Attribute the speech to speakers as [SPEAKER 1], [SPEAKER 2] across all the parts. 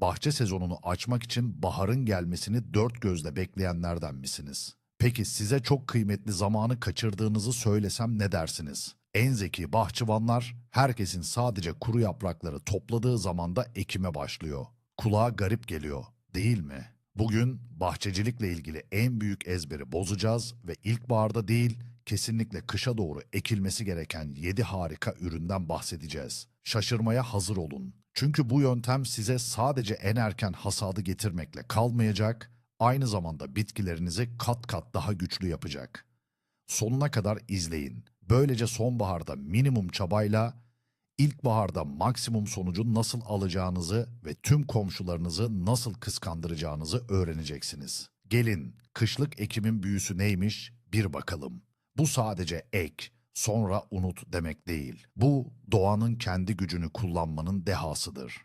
[SPEAKER 1] Bahçe sezonunu açmak için baharın gelmesini dört gözle bekleyenlerden misiniz? Peki size çok kıymetli zamanı kaçırdığınızı söylesem ne dersiniz? En zeki bahçıvanlar herkesin sadece kuru yaprakları topladığı zamanda ekime başlıyor. Kulağa garip geliyor, değil mi? Bugün bahçecilikle ilgili en büyük ezberi bozacağız ve ilkbaharda değil, kesinlikle kışa doğru ekilmesi gereken 7 harika üründen bahsedeceğiz. Şaşırmaya hazır olun. Çünkü bu yöntem size sadece en erken hasadı getirmekle kalmayacak, aynı zamanda bitkilerinizi kat kat daha güçlü yapacak. Sonuna kadar izleyin. Böylece sonbaharda minimum çabayla ilkbaharda maksimum sonucu nasıl alacağınızı ve tüm komşularınızı nasıl kıskandıracağınızı öğreneceksiniz. Gelin, kışlık ekimin büyüsü neymiş bir bakalım. Bu sadece ek, sonra unut demek değil. Bu doğanın kendi gücünü kullanmanın dehasıdır.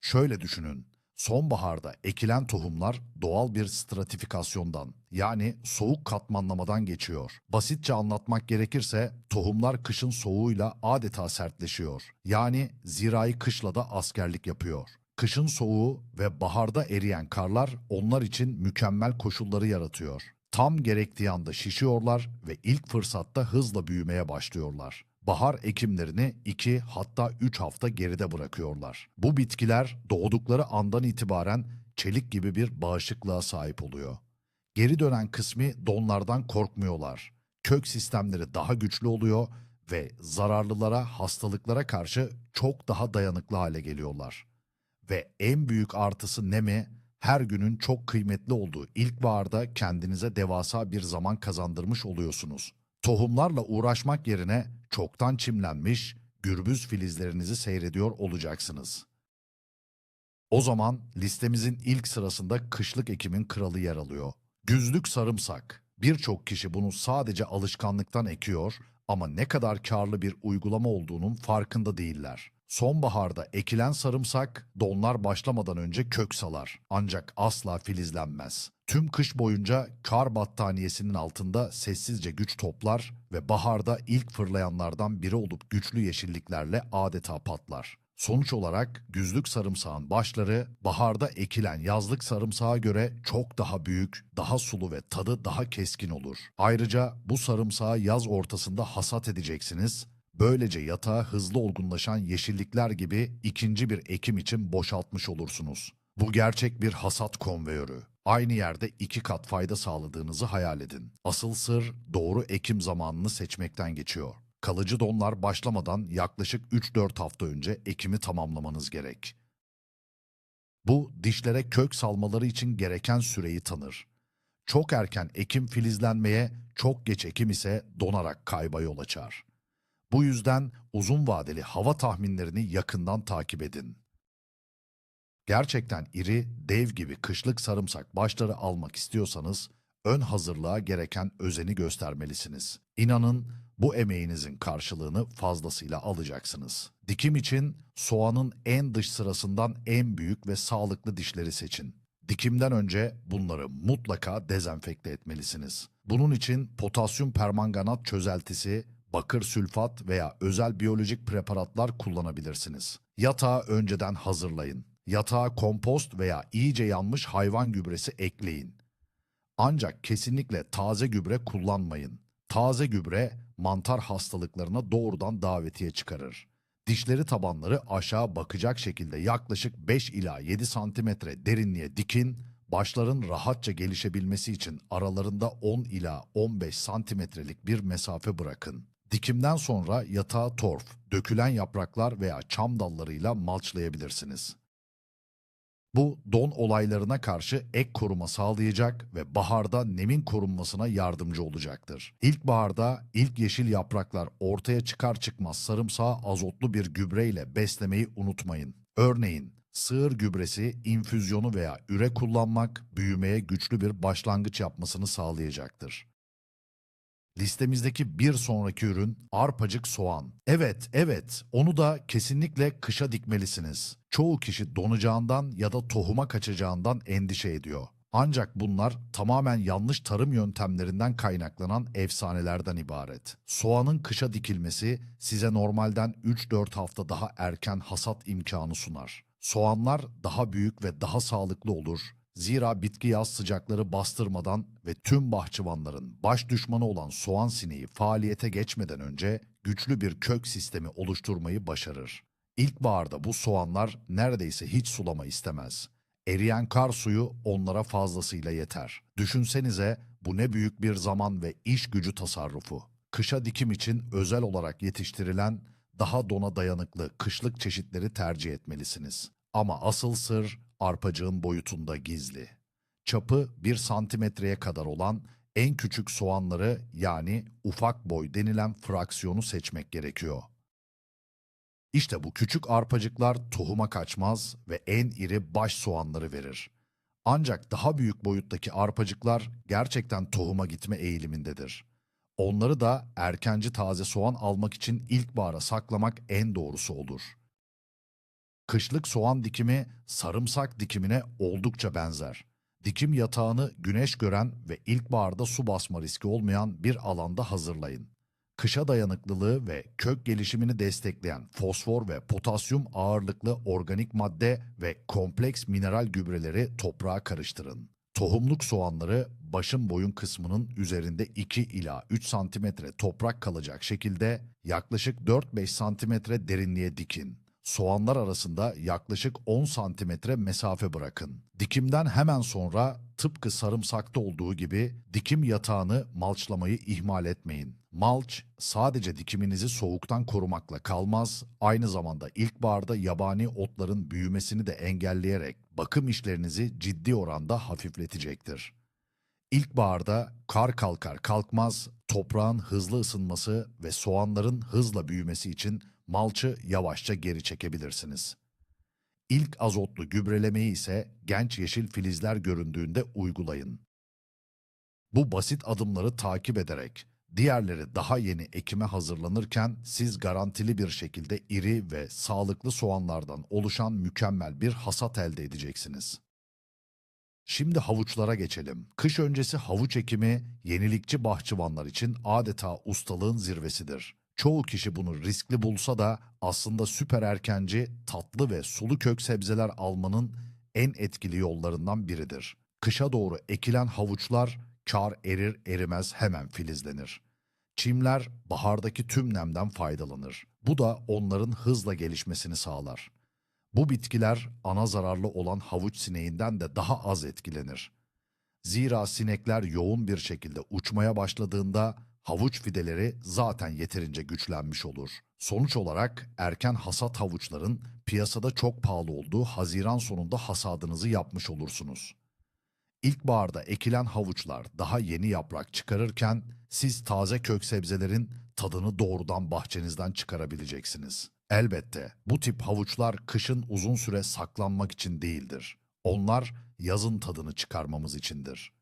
[SPEAKER 1] Şöyle düşünün. Sonbaharda ekilen tohumlar doğal bir stratifikasyondan yani soğuk katmanlamadan geçiyor. Basitçe anlatmak gerekirse tohumlar kışın soğuğuyla adeta sertleşiyor. Yani zirai kışla da askerlik yapıyor. Kışın soğuğu ve baharda eriyen karlar onlar için mükemmel koşulları yaratıyor. Tam gerektiği anda şişiyorlar ve ilk fırsatta hızla büyümeye başlıyorlar bahar ekimlerini 2 hatta 3 hafta geride bırakıyorlar. Bu bitkiler doğdukları andan itibaren çelik gibi bir bağışıklığa sahip oluyor. Geri dönen kısmı donlardan korkmuyorlar. Kök sistemleri daha güçlü oluyor ve zararlılara, hastalıklara karşı çok daha dayanıklı hale geliyorlar. Ve en büyük artısı ne mi? Her günün çok kıymetli olduğu ilkbaharda kendinize devasa bir zaman kazandırmış oluyorsunuz. Tohumlarla uğraşmak yerine çoktan çimlenmiş gürbüz filizlerinizi seyrediyor olacaksınız. O zaman listemizin ilk sırasında kışlık ekimin kralı yer alıyor. Güzlük sarımsak. Birçok kişi bunu sadece alışkanlıktan ekiyor ama ne kadar karlı bir uygulama olduğunun farkında değiller. Sonbaharda ekilen sarımsak donlar başlamadan önce kök salar ancak asla filizlenmez. Tüm kış boyunca kar battaniyesinin altında sessizce güç toplar ve baharda ilk fırlayanlardan biri olup güçlü yeşilliklerle adeta patlar. Sonuç olarak güzlük sarımsağın başları baharda ekilen yazlık sarımsağa göre çok daha büyük, daha sulu ve tadı daha keskin olur. Ayrıca bu sarımsağı yaz ortasında hasat edeceksiniz Böylece yatağa hızlı olgunlaşan yeşillikler gibi ikinci bir ekim için boşaltmış olursunuz. Bu gerçek bir hasat konveyörü. Aynı yerde iki kat fayda sağladığınızı hayal edin. Asıl sır doğru ekim zamanını seçmekten geçiyor. Kalıcı donlar başlamadan yaklaşık 3-4 hafta önce ekimi tamamlamanız gerek. Bu dişlere kök salmaları için gereken süreyi tanır. Çok erken ekim filizlenmeye, çok geç ekim ise donarak kayba yol açar. Bu yüzden uzun vadeli hava tahminlerini yakından takip edin. Gerçekten iri, dev gibi kışlık sarımsak başları almak istiyorsanız ön hazırlığa gereken özeni göstermelisiniz. İnanın bu emeğinizin karşılığını fazlasıyla alacaksınız. Dikim için soğanın en dış sırasından en büyük ve sağlıklı dişleri seçin. Dikimden önce bunları mutlaka dezenfekte etmelisiniz. Bunun için potasyum permanganat çözeltisi bakır sülfat veya özel biyolojik preparatlar kullanabilirsiniz. Yatağı önceden hazırlayın. Yatağa kompost veya iyice yanmış hayvan gübresi ekleyin. Ancak kesinlikle taze gübre kullanmayın. Taze gübre mantar hastalıklarına doğrudan davetiye çıkarır. Dişleri tabanları aşağı bakacak şekilde yaklaşık 5 ila 7 santimetre derinliğe dikin, başların rahatça gelişebilmesi için aralarında 10 ila 15 santimetrelik bir mesafe bırakın. Dikimden sonra yatağa torf, dökülen yapraklar veya çam dallarıyla malçlayabilirsiniz. Bu don olaylarına karşı ek koruma sağlayacak ve baharda nemin korunmasına yardımcı olacaktır. İlkbaharda ilk yeşil yapraklar ortaya çıkar çıkmaz sarımsağı azotlu bir gübreyle beslemeyi unutmayın. Örneğin sığır gübresi, infüzyonu veya üre kullanmak büyümeye güçlü bir başlangıç yapmasını sağlayacaktır. Listemizdeki bir sonraki ürün arpacık soğan. Evet, evet, onu da kesinlikle kışa dikmelisiniz. Çoğu kişi donacağından ya da tohuma kaçacağından endişe ediyor. Ancak bunlar tamamen yanlış tarım yöntemlerinden kaynaklanan efsanelerden ibaret. Soğanın kışa dikilmesi size normalden 3-4 hafta daha erken hasat imkanı sunar. Soğanlar daha büyük ve daha sağlıklı olur. Zira bitki yaz sıcakları bastırmadan ve tüm bahçıvanların baş düşmanı olan soğan sineği faaliyete geçmeden önce güçlü bir kök sistemi oluşturmayı başarır. İlkbaharda bu soğanlar neredeyse hiç sulama istemez. Eriyen kar suyu onlara fazlasıyla yeter. Düşünsenize bu ne büyük bir zaman ve iş gücü tasarrufu. Kışa dikim için özel olarak yetiştirilen daha dona dayanıklı kışlık çeşitleri tercih etmelisiniz. Ama asıl sır arpacığın boyutunda gizli. Çapı 1 santimetreye kadar olan en küçük soğanları yani ufak boy denilen fraksiyonu seçmek gerekiyor. İşte bu küçük arpacıklar tohuma kaçmaz ve en iri baş soğanları verir. Ancak daha büyük boyuttaki arpacıklar gerçekten tohuma gitme eğilimindedir. Onları da erkenci taze soğan almak için ilkbahara saklamak en doğrusu olur. Kışlık soğan dikimi sarımsak dikimine oldukça benzer. Dikim yatağını güneş gören ve ilkbaharda su basma riski olmayan bir alanda hazırlayın. Kışa dayanıklılığı ve kök gelişimini destekleyen fosfor ve potasyum ağırlıklı organik madde ve kompleks mineral gübreleri toprağa karıştırın. Tohumluk soğanları başın boyun kısmının üzerinde 2 ila 3 santimetre toprak kalacak şekilde yaklaşık 4-5 santimetre derinliğe dikin. Soğanlar arasında yaklaşık 10 santimetre mesafe bırakın. Dikimden hemen sonra tıpkı sarımsakta olduğu gibi dikim yatağını malçlamayı ihmal etmeyin. Malç sadece dikiminizi soğuktan korumakla kalmaz, aynı zamanda ilkbaharda yabani otların büyümesini de engelleyerek bakım işlerinizi ciddi oranda hafifletecektir. İlkbaharda kar kalkar kalkmaz toprağın hızlı ısınması ve soğanların hızla büyümesi için malçı yavaşça geri çekebilirsiniz. İlk azotlu gübrelemeyi ise genç yeşil filizler göründüğünde uygulayın. Bu basit adımları takip ederek diğerleri daha yeni ekime hazırlanırken siz garantili bir şekilde iri ve sağlıklı soğanlardan oluşan mükemmel bir hasat elde edeceksiniz. Şimdi havuçlara geçelim. Kış öncesi havuç ekimi yenilikçi bahçıvanlar için adeta ustalığın zirvesidir. Çoğu kişi bunu riskli bulsa da aslında süper erkenci, tatlı ve sulu kök sebzeler almanın en etkili yollarından biridir. Kışa doğru ekilen havuçlar kar erir erimez hemen filizlenir. Çimler bahardaki tüm nemden faydalanır. Bu da onların hızla gelişmesini sağlar. Bu bitkiler ana zararlı olan havuç sineğinden de daha az etkilenir. Zira sinekler yoğun bir şekilde uçmaya başladığında havuç fideleri zaten yeterince güçlenmiş olur. Sonuç olarak erken hasat havuçların piyasada çok pahalı olduğu Haziran sonunda hasadınızı yapmış olursunuz. İlkbaharda ekilen havuçlar daha yeni yaprak çıkarırken siz taze kök sebzelerin tadını doğrudan bahçenizden çıkarabileceksiniz. Elbette bu tip havuçlar kışın uzun süre saklanmak için değildir. Onlar yazın tadını çıkarmamız içindir.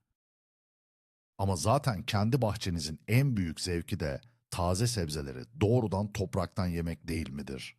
[SPEAKER 1] Ama zaten kendi bahçenizin en büyük zevki de taze sebzeleri doğrudan topraktan yemek değil midir?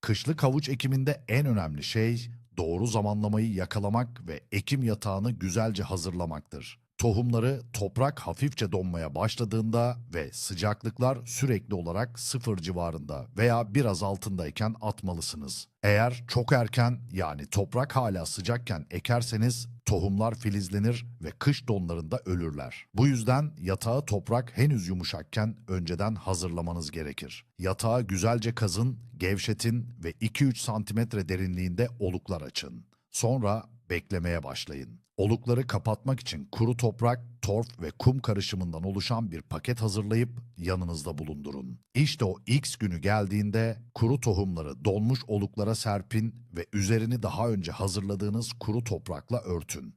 [SPEAKER 1] Kışlık havuç ekiminde en önemli şey doğru zamanlamayı yakalamak ve ekim yatağını güzelce hazırlamaktır. Tohumları toprak hafifçe donmaya başladığında ve sıcaklıklar sürekli olarak sıfır civarında veya biraz altındayken atmalısınız. Eğer çok erken yani toprak hala sıcakken ekerseniz tohumlar filizlenir ve kış donlarında ölürler. Bu yüzden yatağı toprak henüz yumuşakken önceden hazırlamanız gerekir. Yatağı güzelce kazın, gevşetin ve 2-3 santimetre derinliğinde oluklar açın. Sonra beklemeye başlayın. Olukları kapatmak için kuru toprak, torf ve kum karışımından oluşan bir paket hazırlayıp yanınızda bulundurun. İşte o X günü geldiğinde kuru tohumları donmuş oluklara serpin ve üzerini daha önce hazırladığınız kuru toprakla örtün.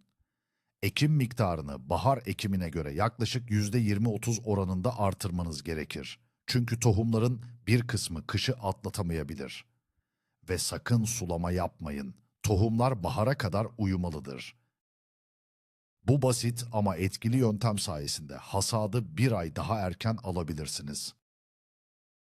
[SPEAKER 1] Ekim miktarını bahar ekimine göre yaklaşık %20-30 oranında artırmanız gerekir. Çünkü tohumların bir kısmı kışı atlatamayabilir. Ve sakın sulama yapmayın. Tohumlar bahara kadar uyumalıdır. Bu basit ama etkili yöntem sayesinde hasadı bir ay daha erken alabilirsiniz.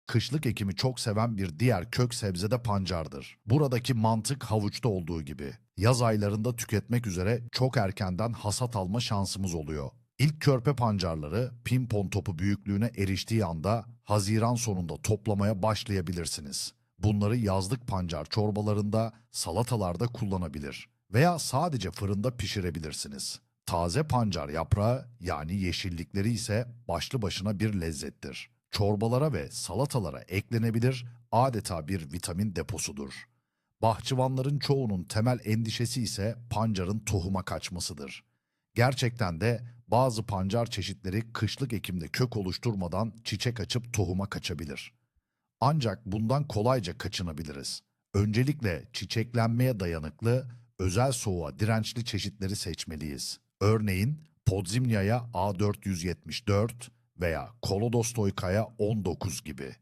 [SPEAKER 1] Kışlık ekimi çok seven bir diğer kök sebze de pancardır. Buradaki mantık havuçta olduğu gibi. Yaz aylarında tüketmek üzere çok erkenden hasat alma şansımız oluyor. İlk körpe pancarları pimpon topu büyüklüğüne eriştiği anda Haziran sonunda toplamaya başlayabilirsiniz. Bunları yazlık pancar çorbalarında, salatalarda kullanabilir veya sadece fırında pişirebilirsiniz. Taze pancar yaprağı yani yeşillikleri ise başlı başına bir lezzettir. Çorbalara ve salatalara eklenebilir, adeta bir vitamin deposudur. Bahçıvanların çoğunun temel endişesi ise pancarın tohuma kaçmasıdır. Gerçekten de bazı pancar çeşitleri kışlık ekimde kök oluşturmadan çiçek açıp tohuma kaçabilir. Ancak bundan kolayca kaçınabiliriz. Öncelikle çiçeklenmeye dayanıklı, özel soğuğa dirençli çeşitleri seçmeliyiz. Örneğin Podzimnia'ya A474 veya Kolodostoyka'ya 19 gibi.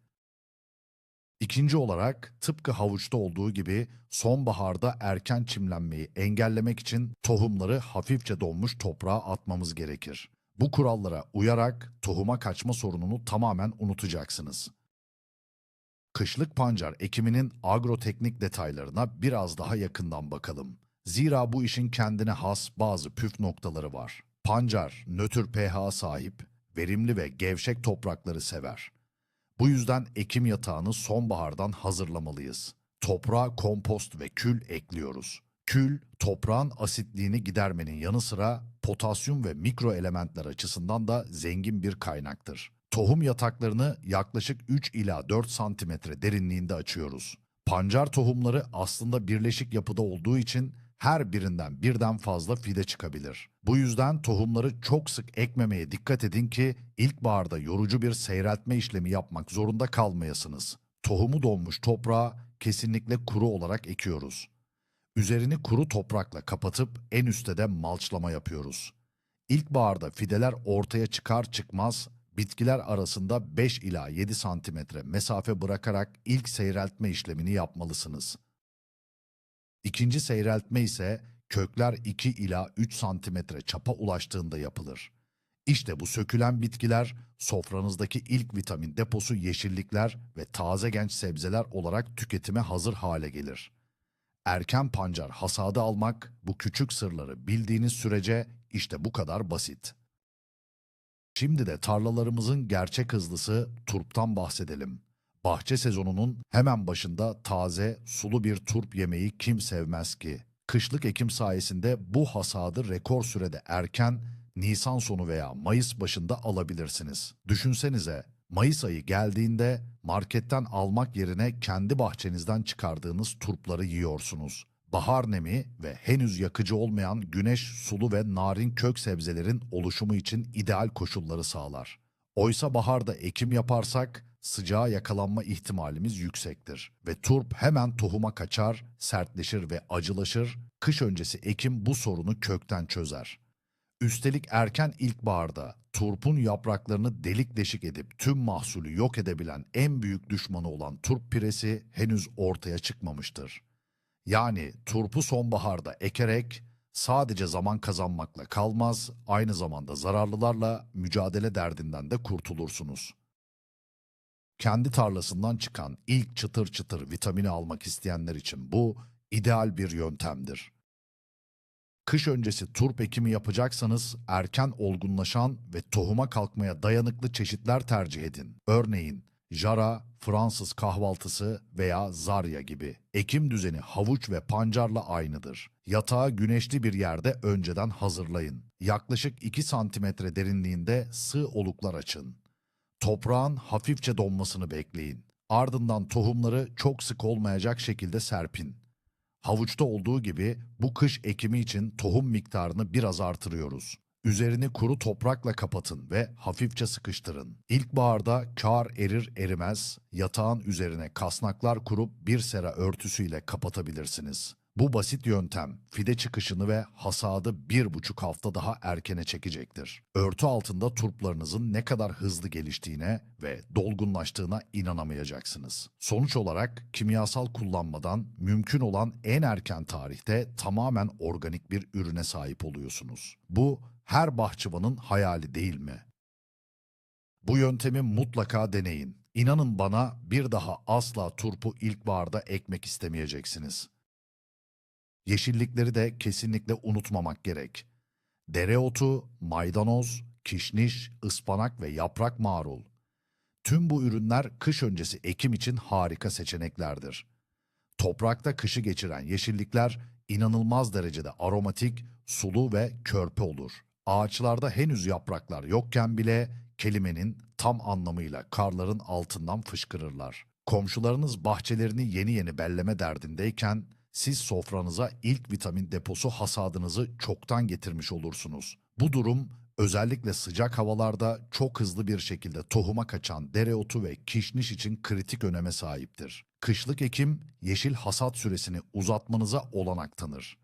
[SPEAKER 1] İkinci olarak tıpkı havuçta olduğu gibi sonbaharda erken çimlenmeyi engellemek için tohumları hafifçe donmuş toprağa atmamız gerekir. Bu kurallara uyarak tohuma kaçma sorununu tamamen unutacaksınız. Kışlık pancar ekiminin agroteknik detaylarına biraz daha yakından bakalım. Zira bu işin kendine has bazı püf noktaları var. Pancar nötr pH sahip, verimli ve gevşek toprakları sever. Bu yüzden ekim yatağını sonbahardan hazırlamalıyız. Toprağa kompost ve kül ekliyoruz. Kül, toprağın asitliğini gidermenin yanı sıra potasyum ve mikro elementler açısından da zengin bir kaynaktır. Tohum yataklarını yaklaşık 3 ila 4 santimetre derinliğinde açıyoruz. Pancar tohumları aslında birleşik yapıda olduğu için her birinden birden fazla fide çıkabilir. Bu yüzden tohumları çok sık ekmemeye dikkat edin ki ilkbaharda yorucu bir seyreltme işlemi yapmak zorunda kalmayasınız. Tohumu donmuş toprağa kesinlikle kuru olarak ekiyoruz. Üzerini kuru toprakla kapatıp en üstte de malçlama yapıyoruz. İlkbaharda fideler ortaya çıkar çıkmaz bitkiler arasında 5 ila 7 santimetre mesafe bırakarak ilk seyreltme işlemini yapmalısınız. İkinci seyreltme ise kökler 2 ila 3 santimetre çapa ulaştığında yapılır. İşte bu sökülen bitkiler sofranızdaki ilk vitamin deposu yeşillikler ve taze genç sebzeler olarak tüketime hazır hale gelir. Erken pancar hasadı almak bu küçük sırları bildiğiniz sürece işte bu kadar basit. Şimdi de tarlalarımızın gerçek hızlısı turptan bahsedelim. Bahçe sezonunun hemen başında taze, sulu bir turp yemeği kim sevmez ki? Kışlık ekim sayesinde bu hasadı rekor sürede erken, Nisan sonu veya Mayıs başında alabilirsiniz. Düşünsenize, Mayıs ayı geldiğinde marketten almak yerine kendi bahçenizden çıkardığınız turpları yiyorsunuz. Bahar nemi ve henüz yakıcı olmayan güneş, sulu ve narin kök sebzelerin oluşumu için ideal koşulları sağlar. Oysa baharda ekim yaparsak sıcağa yakalanma ihtimalimiz yüksektir ve turp hemen tohuma kaçar, sertleşir ve acılaşır. Kış öncesi ekim bu sorunu kökten çözer. Üstelik erken ilkbaharda turpun yapraklarını delik deşik edip tüm mahsulü yok edebilen en büyük düşmanı olan turp piresi henüz ortaya çıkmamıştır. Yani turpu sonbaharda ekerek sadece zaman kazanmakla kalmaz, aynı zamanda zararlılarla mücadele derdinden de kurtulursunuz. Kendi tarlasından çıkan ilk çıtır çıtır vitamini almak isteyenler için bu ideal bir yöntemdir. Kış öncesi turp ekimi yapacaksanız erken olgunlaşan ve tohuma kalkmaya dayanıklı çeşitler tercih edin. Örneğin jara, Fransız kahvaltısı veya zarya gibi. Ekim düzeni havuç ve pancarla aynıdır. Yatağı güneşli bir yerde önceden hazırlayın. Yaklaşık 2 santimetre derinliğinde sığ oluklar açın. Toprağın hafifçe donmasını bekleyin. Ardından tohumları çok sık olmayacak şekilde serpin. Havuçta olduğu gibi bu kış ekimi için tohum miktarını biraz artırıyoruz. Üzerini kuru toprakla kapatın ve hafifçe sıkıştırın. İlkbaharda kar erir erimez yatağın üzerine kasnaklar kurup bir sera örtüsüyle kapatabilirsiniz. Bu basit yöntem fide çıkışını ve hasadı bir buçuk hafta daha erkene çekecektir. Örtü altında turplarınızın ne kadar hızlı geliştiğine ve dolgunlaştığına inanamayacaksınız. Sonuç olarak kimyasal kullanmadan mümkün olan en erken tarihte tamamen organik bir ürüne sahip oluyorsunuz. Bu her bahçıvanın hayali değil mi? Bu yöntemi mutlaka deneyin. İnanın bana bir daha asla turpu ilkbaharda ekmek istemeyeceksiniz. Yeşillikleri de kesinlikle unutmamak gerek. Dereotu, maydanoz, kişniş, ıspanak ve yaprak marul. Tüm bu ürünler kış öncesi ekim için harika seçeneklerdir. Toprakta kışı geçiren yeşillikler inanılmaz derecede aromatik, sulu ve körpe olur. Ağaçlarda henüz yapraklar yokken bile kelimenin tam anlamıyla karların altından fışkırırlar. Komşularınız bahçelerini yeni yeni belleme derdindeyken siz sofranıza ilk vitamin deposu hasadınızı çoktan getirmiş olursunuz. Bu durum özellikle sıcak havalarda çok hızlı bir şekilde tohuma kaçan dereotu ve kişniş için kritik öneme sahiptir. Kışlık ekim yeşil hasat süresini uzatmanıza olanak tanır.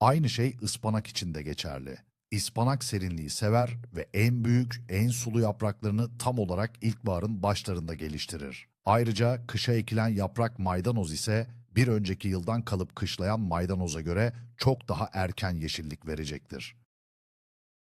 [SPEAKER 1] Aynı şey ıspanak için de geçerli. İspanak serinliği sever ve en büyük, en sulu yapraklarını tam olarak ilkbaharın başlarında geliştirir. Ayrıca kışa ekilen yaprak maydanoz ise bir önceki yıldan kalıp kışlayan maydanoza göre çok daha erken yeşillik verecektir.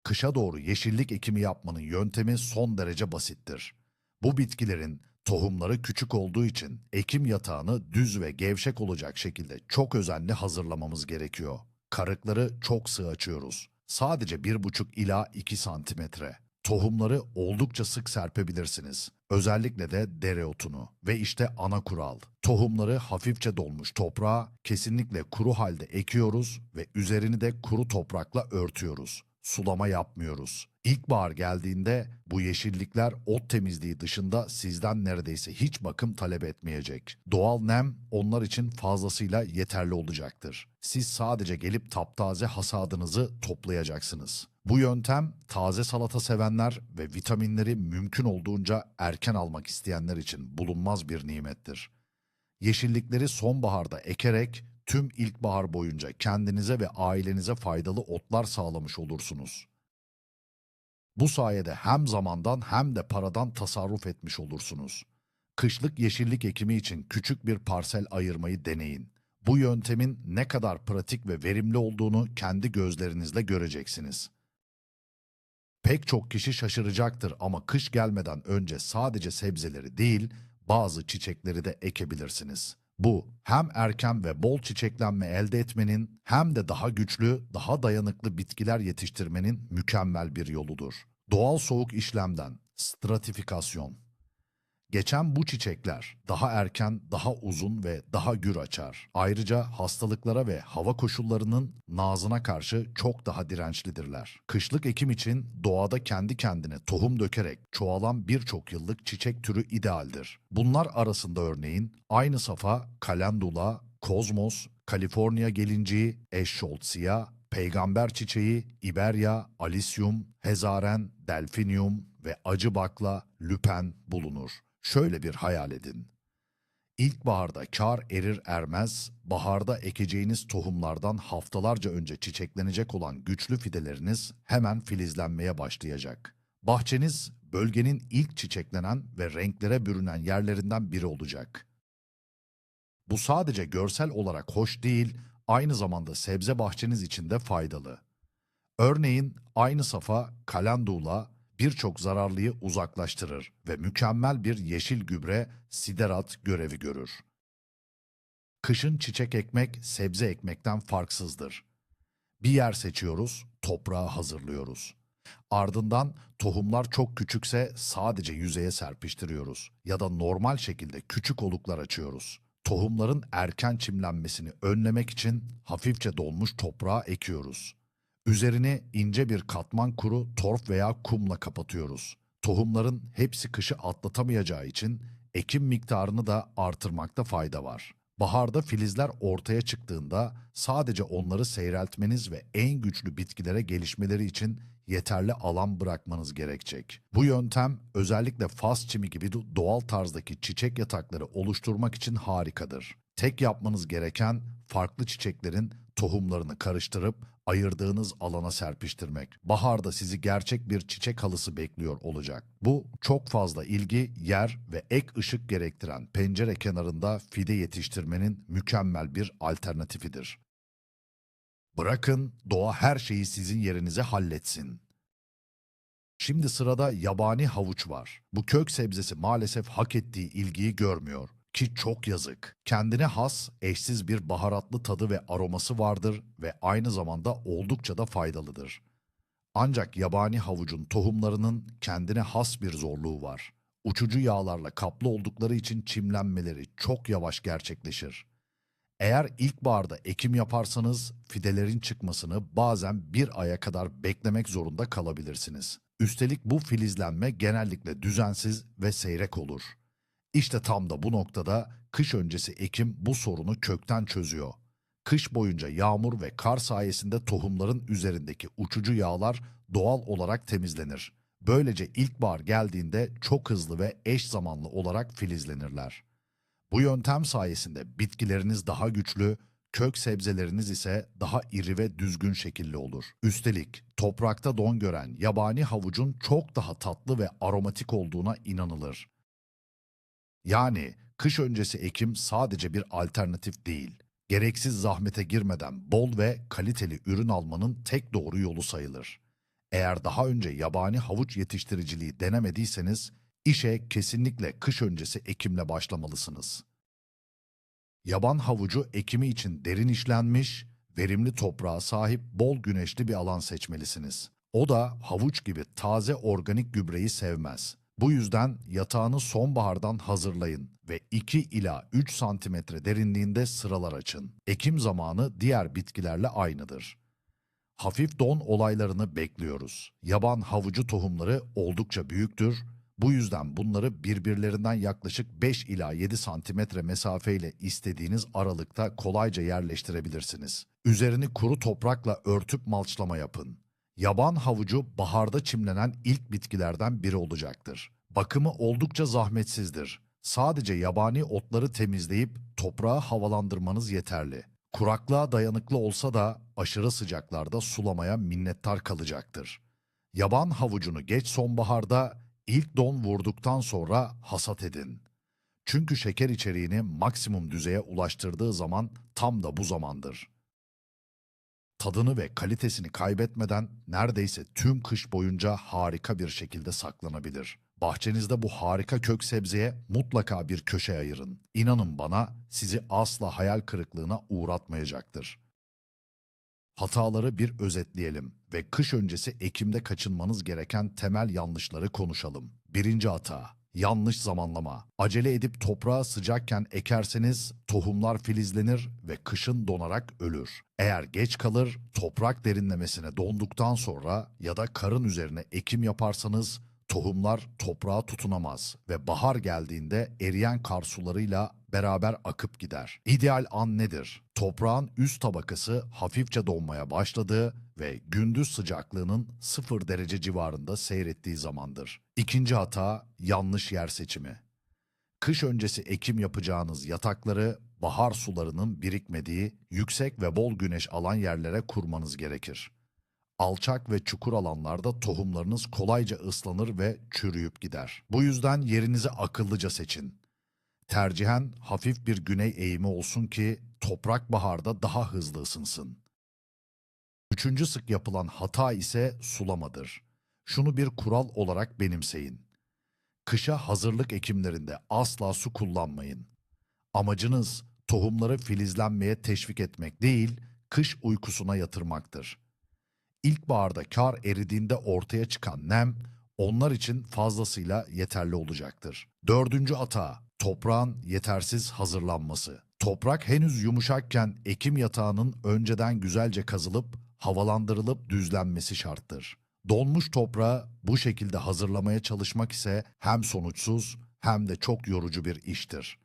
[SPEAKER 1] Kışa doğru yeşillik ekimi yapmanın yöntemi son derece basittir. Bu bitkilerin tohumları küçük olduğu için ekim yatağını düz ve gevşek olacak şekilde çok özenli hazırlamamız gerekiyor. Karıkları çok sığ açıyoruz. Sadece 1,5 ila 2 santimetre. Tohumları oldukça sık serpebilirsiniz. Özellikle de dereotunu. Ve işte ana kural. Tohumları hafifçe dolmuş toprağa kesinlikle kuru halde ekiyoruz ve üzerini de kuru toprakla örtüyoruz. Sulama yapmıyoruz. İlkbahar geldiğinde bu yeşillikler ot temizliği dışında sizden neredeyse hiç bakım talep etmeyecek. Doğal nem onlar için fazlasıyla yeterli olacaktır. Siz sadece gelip taptaze hasadınızı toplayacaksınız. Bu yöntem taze salata sevenler ve vitaminleri mümkün olduğunca erken almak isteyenler için bulunmaz bir nimettir. Yeşillikleri sonbaharda ekerek tüm ilkbahar boyunca kendinize ve ailenize faydalı otlar sağlamış olursunuz. Bu sayede hem zamandan hem de paradan tasarruf etmiş olursunuz. Kışlık yeşillik ekimi için küçük bir parsel ayırmayı deneyin. Bu yöntemin ne kadar pratik ve verimli olduğunu kendi gözlerinizle göreceksiniz. Pek çok kişi şaşıracaktır ama kış gelmeden önce sadece sebzeleri değil, bazı çiçekleri de ekebilirsiniz. Bu hem erken ve bol çiçeklenme elde etmenin hem de daha güçlü, daha dayanıklı bitkiler yetiştirmenin mükemmel bir yoludur. Doğal soğuk işlemden stratifikasyon Geçen bu çiçekler daha erken, daha uzun ve daha gür açar. Ayrıca hastalıklara ve hava koşullarının nazına karşı çok daha dirençlidirler. Kışlık ekim için doğada kendi kendine tohum dökerek çoğalan birçok yıllık çiçek türü idealdir. Bunlar arasında örneğin aynı safa kalendula, kozmos, Kaliforniya gelinciği, eşşoltsia, peygamber çiçeği, iberya, alisyum, hezaren, delfinium ve acı bakla, lüpen bulunur. Şöyle bir hayal edin. İlkbaharda kar erir ermez, baharda ekeceğiniz tohumlardan haftalarca önce çiçeklenecek olan güçlü fideleriniz hemen filizlenmeye başlayacak. Bahçeniz bölgenin ilk çiçeklenen ve renklere bürünen yerlerinden biri olacak. Bu sadece görsel olarak hoş değil, aynı zamanda sebze bahçeniz için de faydalı. Örneğin aynı safa kalendula birçok zararlıyı uzaklaştırır ve mükemmel bir yeşil gübre siderat görevi görür. Kışın çiçek ekmek sebze ekmekten farksızdır. Bir yer seçiyoruz, toprağı hazırlıyoruz. Ardından tohumlar çok küçükse sadece yüzeye serpiştiriyoruz ya da normal şekilde küçük oluklar açıyoruz. Tohumların erken çimlenmesini önlemek için hafifçe dolmuş toprağa ekiyoruz. Üzerini ince bir katman kuru torf veya kumla kapatıyoruz. Tohumların hepsi kışı atlatamayacağı için ekim miktarını da artırmakta fayda var. Baharda filizler ortaya çıktığında sadece onları seyreltmeniz ve en güçlü bitkilere gelişmeleri için yeterli alan bırakmanız gerekecek. Bu yöntem özellikle fas çimi gibi doğal tarzdaki çiçek yatakları oluşturmak için harikadır. Tek yapmanız gereken farklı çiçeklerin tohumlarını karıştırıp ayırdığınız alana serpiştirmek. Baharda sizi gerçek bir çiçek halısı bekliyor olacak. Bu çok fazla ilgi, yer ve ek ışık gerektiren pencere kenarında fide yetiştirmenin mükemmel bir alternatifidir. Bırakın doğa her şeyi sizin yerinize halletsin. Şimdi sırada yabani havuç var. Bu kök sebzesi maalesef hak ettiği ilgiyi görmüyor ki çok yazık. Kendine has, eşsiz bir baharatlı tadı ve aroması vardır ve aynı zamanda oldukça da faydalıdır. Ancak yabani havucun tohumlarının kendine has bir zorluğu var. Uçucu yağlarla kaplı oldukları için çimlenmeleri çok yavaş gerçekleşir. Eğer ilkbaharda ekim yaparsanız fidelerin çıkmasını bazen bir aya kadar beklemek zorunda kalabilirsiniz. Üstelik bu filizlenme genellikle düzensiz ve seyrek olur. İşte tam da bu noktada kış öncesi ekim bu sorunu kökten çözüyor. Kış boyunca yağmur ve kar sayesinde tohumların üzerindeki uçucu yağlar doğal olarak temizlenir. Böylece ilkbahar geldiğinde çok hızlı ve eş zamanlı olarak filizlenirler. Bu yöntem sayesinde bitkileriniz daha güçlü, kök sebzeleriniz ise daha iri ve düzgün şekilli olur. Üstelik toprakta don gören yabani havucun çok daha tatlı ve aromatik olduğuna inanılır. Yani kış öncesi ekim sadece bir alternatif değil. Gereksiz zahmete girmeden bol ve kaliteli ürün almanın tek doğru yolu sayılır. Eğer daha önce yabani havuç yetiştiriciliği denemediyseniz işe kesinlikle kış öncesi ekimle başlamalısınız. Yaban havucu ekimi için derin işlenmiş, verimli toprağa sahip bol güneşli bir alan seçmelisiniz. O da havuç gibi taze organik gübreyi sevmez. Bu yüzden yatağını sonbahardan hazırlayın ve 2 ila 3 santimetre derinliğinde sıralar açın. Ekim zamanı diğer bitkilerle aynıdır. Hafif don olaylarını bekliyoruz. Yaban havucu tohumları oldukça büyüktür. Bu yüzden bunları birbirlerinden yaklaşık 5 ila 7 santimetre mesafeyle istediğiniz aralıkta kolayca yerleştirebilirsiniz. Üzerini kuru toprakla örtüp malçlama yapın. Yaban havucu baharda çimlenen ilk bitkilerden biri olacaktır. Bakımı oldukça zahmetsizdir. Sadece yabani otları temizleyip toprağı havalandırmanız yeterli. Kuraklığa dayanıklı olsa da aşırı sıcaklarda sulamaya minnettar kalacaktır. Yaban havucunu geç sonbaharda ilk don vurduktan sonra hasat edin. Çünkü şeker içeriğini maksimum düzeye ulaştırdığı zaman tam da bu zamandır. Tadını ve kalitesini kaybetmeden neredeyse tüm kış boyunca harika bir şekilde saklanabilir. Bahçenizde bu harika kök sebzeye mutlaka bir köşe ayırın. İnanın bana sizi asla hayal kırıklığına uğratmayacaktır. Hataları bir özetleyelim ve kış öncesi Ekim'de kaçınmanız gereken temel yanlışları konuşalım. Birinci hata, yanlış zamanlama. Acele edip toprağa sıcakken ekerseniz tohumlar filizlenir ve kışın donarak ölür. Eğer geç kalır, toprak derinlemesine donduktan sonra ya da karın üzerine ekim yaparsanız tohumlar toprağa tutunamaz ve bahar geldiğinde eriyen kar sularıyla beraber akıp gider. İdeal an nedir? Toprağın üst tabakası hafifçe donmaya başladığı ve gündüz sıcaklığının 0 derece civarında seyrettiği zamandır. İkinci hata yanlış yer seçimi. Kış öncesi ekim yapacağınız yatakları bahar sularının birikmediği yüksek ve bol güneş alan yerlere kurmanız gerekir. Alçak ve çukur alanlarda tohumlarınız kolayca ıslanır ve çürüyüp gider. Bu yüzden yerinizi akıllıca seçin. Tercihen hafif bir güney eğimi olsun ki toprak baharda daha hızlı ısınsın. Üçüncü sık yapılan hata ise sulamadır. Şunu bir kural olarak benimseyin. Kışa hazırlık ekimlerinde asla su kullanmayın. Amacınız tohumları filizlenmeye teşvik etmek değil, kış uykusuna yatırmaktır. İlkbaharda kar eridiğinde ortaya çıkan nem onlar için fazlasıyla yeterli olacaktır. Dördüncü hata, toprağın yetersiz hazırlanması. Toprak henüz yumuşakken ekim yatağının önceden güzelce kazılıp havalandırılıp düzlenmesi şarttır. Donmuş toprağı bu şekilde hazırlamaya çalışmak ise hem sonuçsuz hem de çok yorucu bir iştir.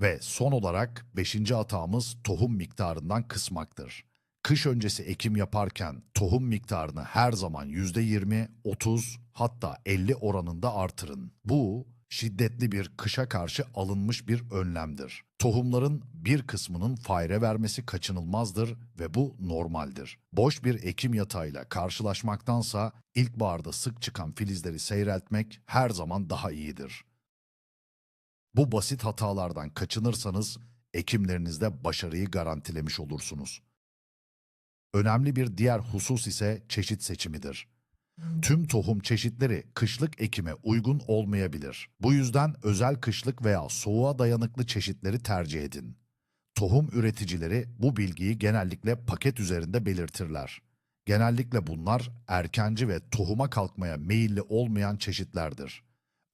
[SPEAKER 1] Ve son olarak beşinci hatamız tohum miktarından kısmaktır. Kış öncesi ekim yaparken tohum miktarını her zaman %20, 30 hatta 50 oranında artırın. Bu şiddetli bir kışa karşı alınmış bir önlemdir. Tohumların bir kısmının fayre vermesi kaçınılmazdır ve bu normaldir. Boş bir ekim yatağıyla karşılaşmaktansa ilkbaharda sık çıkan filizleri seyreltmek her zaman daha iyidir. Bu basit hatalardan kaçınırsanız ekimlerinizde başarıyı garantilemiş olursunuz. Önemli bir diğer husus ise çeşit seçimidir. Tüm tohum çeşitleri kışlık ekime uygun olmayabilir. Bu yüzden özel kışlık veya soğuğa dayanıklı çeşitleri tercih edin. Tohum üreticileri bu bilgiyi genellikle paket üzerinde belirtirler. Genellikle bunlar erkenci ve tohuma kalkmaya meyilli olmayan çeşitlerdir.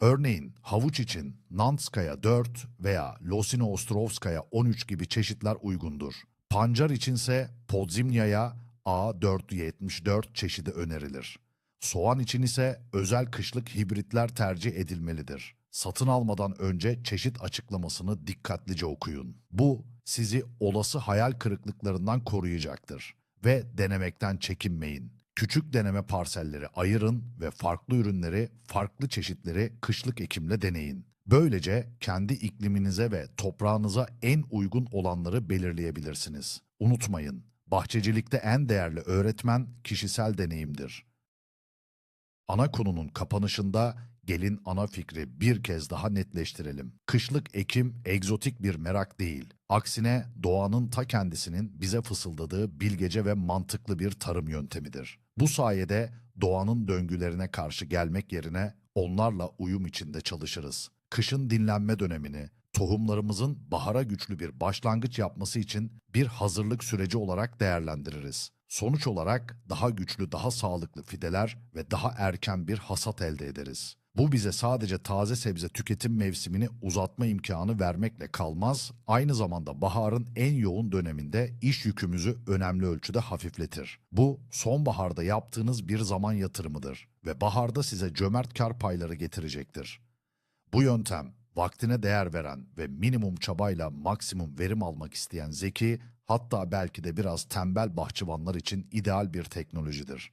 [SPEAKER 1] Örneğin havuç için Nantskaya 4 veya Losino Ostrovskaya 13 gibi çeşitler uygundur. Pancar içinse Podzimnyaya A474 çeşidi önerilir. Soğan için ise özel kışlık hibritler tercih edilmelidir. Satın almadan önce çeşit açıklamasını dikkatlice okuyun. Bu sizi olası hayal kırıklıklarından koruyacaktır ve denemekten çekinmeyin. Küçük deneme parselleri ayırın ve farklı ürünleri, farklı çeşitleri kışlık ekimle deneyin. Böylece kendi ikliminize ve toprağınıza en uygun olanları belirleyebilirsiniz. Unutmayın, bahçecilikte en değerli öğretmen kişisel deneyimdir. Ana konunun kapanışında gelin ana fikri bir kez daha netleştirelim. Kışlık ekim egzotik bir merak değil. Aksine doğanın ta kendisinin bize fısıldadığı bilgece ve mantıklı bir tarım yöntemidir. Bu sayede doğanın döngülerine karşı gelmek yerine onlarla uyum içinde çalışırız. Kışın dinlenme dönemini, tohumlarımızın bahara güçlü bir başlangıç yapması için bir hazırlık süreci olarak değerlendiririz. Sonuç olarak daha güçlü, daha sağlıklı fideler ve daha erken bir hasat elde ederiz. Bu bize sadece taze sebze tüketim mevsimini uzatma imkanı vermekle kalmaz, aynı zamanda baharın en yoğun döneminde iş yükümüzü önemli ölçüde hafifletir. Bu sonbaharda yaptığınız bir zaman yatırımıdır ve baharda size cömert kar payları getirecektir. Bu yöntem vaktine değer veren ve minimum çabayla maksimum verim almak isteyen zeki, hatta belki de biraz tembel bahçıvanlar için ideal bir teknolojidir.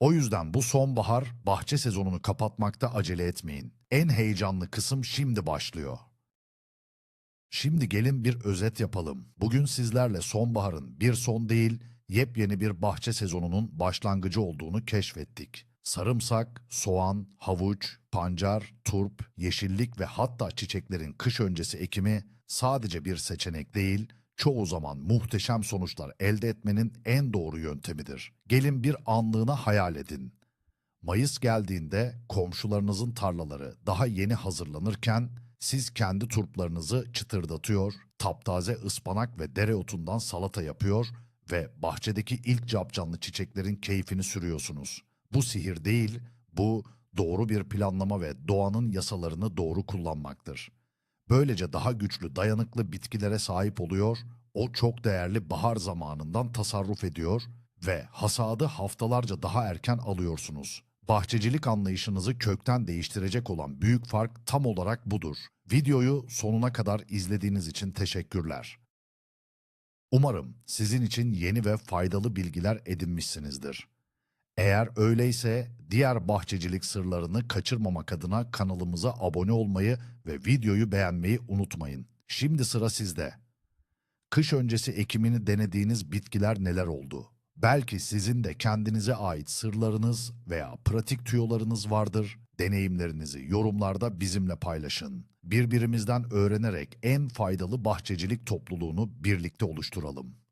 [SPEAKER 1] O yüzden bu sonbahar bahçe sezonunu kapatmakta acele etmeyin. En heyecanlı kısım şimdi başlıyor. Şimdi gelin bir özet yapalım. Bugün sizlerle sonbaharın bir son değil, yepyeni bir bahçe sezonunun başlangıcı olduğunu keşfettik. Sarımsak, soğan, havuç, pancar, turp, yeşillik ve hatta çiçeklerin kış öncesi ekimi sadece bir seçenek değil, çoğu zaman muhteşem sonuçlar elde etmenin en doğru yöntemidir. Gelin bir anlığına hayal edin. Mayıs geldiğinde komşularınızın tarlaları daha yeni hazırlanırken siz kendi turplarınızı çıtırdatıyor, taptaze ıspanak ve dereotundan salata yapıyor ve bahçedeki ilk capcanlı çiçeklerin keyfini sürüyorsunuz. Bu sihir değil, bu doğru bir planlama ve doğanın yasalarını doğru kullanmaktır. Böylece daha güçlü, dayanıklı bitkilere sahip oluyor, o çok değerli bahar zamanından tasarruf ediyor ve hasadı haftalarca daha erken alıyorsunuz. Bahçecilik anlayışınızı kökten değiştirecek olan büyük fark tam olarak budur. Videoyu sonuna kadar izlediğiniz için teşekkürler. Umarım sizin için yeni ve faydalı bilgiler edinmişsinizdir. Eğer öyleyse diğer bahçecilik sırlarını kaçırmamak adına kanalımıza abone olmayı ve videoyu beğenmeyi unutmayın. Şimdi sıra sizde. Kış öncesi ekimini denediğiniz bitkiler neler oldu? Belki sizin de kendinize ait sırlarınız veya pratik tüyolarınız vardır. Deneyimlerinizi yorumlarda bizimle paylaşın. Birbirimizden öğrenerek en faydalı bahçecilik topluluğunu birlikte oluşturalım.